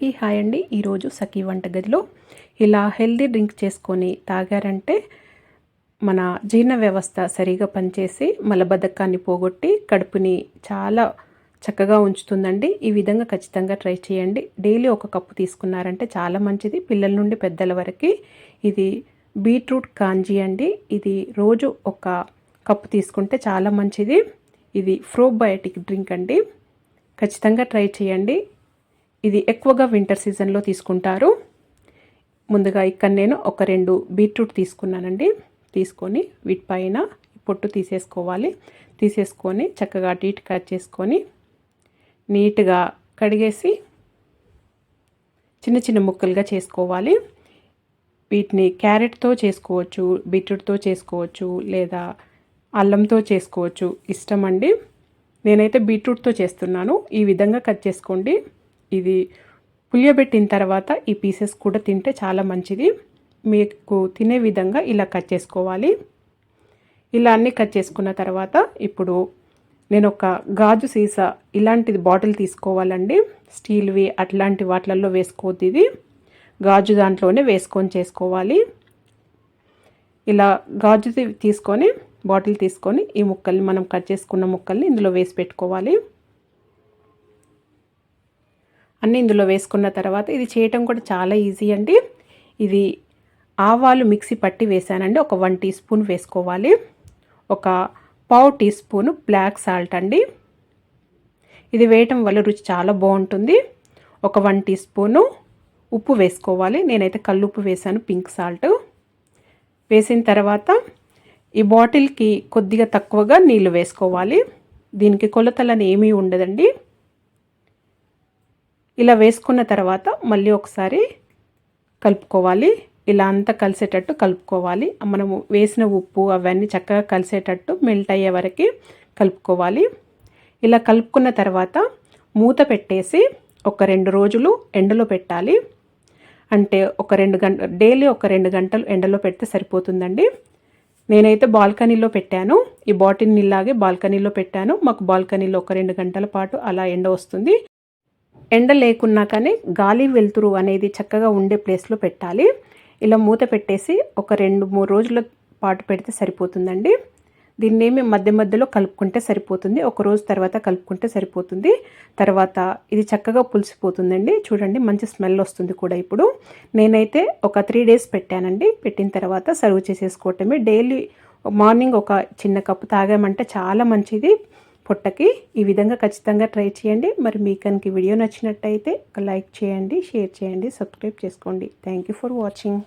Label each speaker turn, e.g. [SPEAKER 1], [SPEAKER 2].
[SPEAKER 1] అందరికీ హాయ్ అండి. ఈరోజు సఖీ వంటగదిలో ఇలా హెల్దీ డ్రింక్ చేసుకొని తాగారంటే మన జీర్ణ వ్యవస్థ సరిగా పనిచేసి మలబద్ధకాన్ని పోగొట్టి కడుపుని చాలా చక్కగా ఉంచుతుందండి. ఈ విధంగా ఖచ్చితంగా ట్రై చేయండి. డైలీ ఒక కప్పు తీసుకున్నారంటే చాలా మంచిది. పిల్లల నుండి పెద్దల వరకు ఇది బీట్రూట్ కాంజీ అండి. ఇది రోజు ఒక కప్పు తీసుకుంటే చాలా మంచిది. ఇది ఫ్రోబయోటిక్ డ్రింక్ అండి. ఖచ్చితంగా ట్రై చేయండి. ఇది ఎక్కువగా వింటర్ సీజన్లో తీసుకుంటారు. ముందుగా ఇక్కడ నేను ఒక రెండు బీట్రూట్ తీసుకున్నానండి. తీసుకొని వీటిపైన పొట్టు తీసేసుకోవాలి. తీసేసుకొని చక్కగా అటు ఇటు కట్ చేసుకొని నీట్గా కడిగేసి చిన్న చిన్న ముక్కలుగా చేసుకోవాలి. వీటిని క్యారెట్తో చేసుకోవచ్చు బీట్రూట్తో చేసుకోవచ్చు లేదా అల్లంతో చేసుకోవచ్చు. ఇష్టం అండి నేనైతే బీట్రూట్తో చేస్తున్నాను. ఈ విధంగా కట్ చేసుకోండి. ఇది పులియబెట్టిన తర్వాత ఈ పీసెస్ కూడా తింటే చాలా మంచిది. మీకు తినే విధంగా ఇలా కట్ చేసుకోవాలి. ఇలా అన్నీ కట్ చేసుకున్న తర్వాత ఇప్పుడు నేను ఒక గాజు సీసా ఇలాంటిది బాటిల్ తీసుకోవాలండి. స్టీల్వి అట్లాంటి వాటిలలో వేసుకోవద్దు ఇది. గాజు దాంట్లోనే వేసుకొని చేసుకోవాలి. ఇలా గాజు తీసుకొని బాటిల్ తీసుకొని ఈ ముక్కల్ని మనం కట్ చేసుకున్న ముక్కల్ని ఇందులో వేసి పెట్టుకోవాలి. అన్నీ ఇందులో వేసుకున్న తర్వాత ఇది చేయటం కూడా చాలా ఈజీ అండి. ఇది ఆవాలు మిక్సీ పట్టి వేసానండి. ఒక వన్ టీ స్పూన్ వేసుకోవాలి. ఒక పావు టీ స్పూన్ బ్లాక్ సాల్ట్ అండి. ఇది వేయటం వల్ల రుచి చాలా బాగుంటుంది. ఒక వన్ టీ స్పూను ఉప్పు వేసుకోవాలి. నేనైతే కల్లుప్పు వేసాను పింక్ సాల్ట్. వేసిన తర్వాత ఈ బాటిల్కి కొద్దిగా తక్కువగా నీళ్ళు వేసుకోవాలి. దీనికి కొలతలని ఏమీ ఉండదండి. ఇలా వేసుకున్న తర్వాత మళ్ళీ ఒకసారి కలుపుకోవాలి. ఇలా అంతా కలిసేటట్టు కలుపుకోవాలి. మనము వేసిన ఉప్పు అవన్నీ చక్కగా కలిసేటట్టు మెల్ట్ అయ్యే వరకు కలుపుకోవాలి. ఇలా కలుపుకున్న తర్వాత మూత పెట్టేసి ఒక రెండు రోజులు ఎండలో పెట్టాలి. అంటే ఒక రెండు గంట డైలీ ఒక రెండు గంటలు ఎండలో పెడితే సరిపోతుందండి. నేనైతే బాల్కనీలో పెట్టాను. ఈ బాటిల్ ఇలాగే బాల్కనీలో పెట్టాను. మాకు బాల్కనీలో ఒక రెండు గంటల పాటు అలా ఎండ వస్తుంది. ఎండ లేకున్నా కానీ గాలి వెలుతురు అనేది చక్కగా ఉండే ప్లేస్లో పెట్టాలి. ఇలా మూత పెట్టేసి ఒక రెండు మూడు రోజుల పాటు పెడితే సరిపోతుందండి. దీన్నేమి మధ్య మధ్యలో కలుపుకుంటే సరిపోతుంది. ఒక రోజు తర్వాత కలుపుకుంటే సరిపోతుంది. తర్వాత ఇది చక్కగా పులిసిపోతుందండి. చూడండి మంచి స్మెల్ వస్తుంది కూడా ఇప్పుడు. నేనైతే ఒక త్రీ డేస్ పెట్టానండి. పెట్టిన తర్వాత సర్వ్ చేసేసుకోవటమే. డైలీ మార్నింగ్ ఒక చిన్న కప్పు తాగామంటే చాలా మంచిది. పొట్టకి ఈ విధంగా ఖచ్చితంగా ట్రై చేయండి. మరి మీ కనుక వీడియో నచ్చినట్టయితే ఒక లైక్ చేయండి షేర్ చేయండి సబ్స్క్రైబ్ చేసుకోండి. Thank you for watching